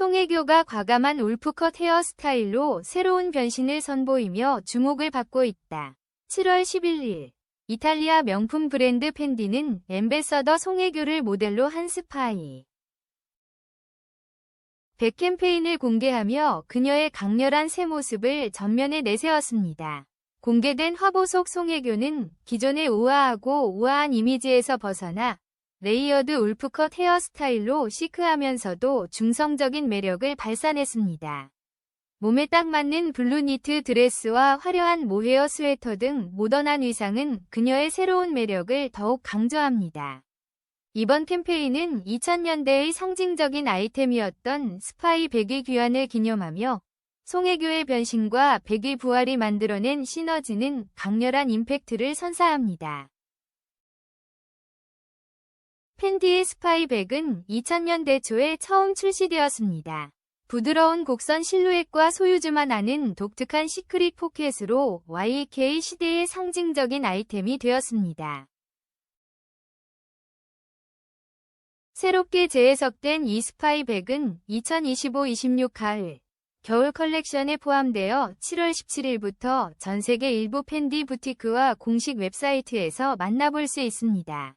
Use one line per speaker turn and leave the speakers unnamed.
송혜교가 과감한 울프컷 헤어스타일로 새로운 변신을 선보이며 주목을 받고 있다. 7월 11일 이탈리아 명품 브랜드 펜디는 엠베서더 송혜교를 모델로 한 스파이 백 캠페인을 공개하며 그녀의 강렬한 새 모습을 전면에 내세웠습니다. 공개된 화보 속 송혜교는 기존의 우아하고 우아한 이미지에서 벗어나 레이어드 울프컷 헤어스타일로 시크하면서도 중성적인 매력을 발산했습니다. 몸에 딱 맞는 블루 니트 드레스와 화려한 모헤어 스웨터 등 모던한 의상은 그녀의 새로운 매력을 더욱 강조합니다. 이번 캠페인은 2000년대의 상징적인 아이템이었던 스파이 백의 귀환을 기념하며 송혜교의 변신과 백의 부활이 만들어낸 시너지는 강렬한 임팩트를 선사합니다. 팬디의 스파이백은 2000년대 초에 처음 출시되었습니다. 부드러운 곡선 실루엣과 소유주만 아는 독특한 시크릿 포켓으로 YK 시대의 상징적인 아이템이 되었습니다. 새롭게 재해석된 이 스파이백은 2025-26 가을, 겨울 컬렉션에 포함되어 7월 17일부터 전 세계 일부 팬디 부티크와 공식 웹사이트에서 만나볼 수 있습니다.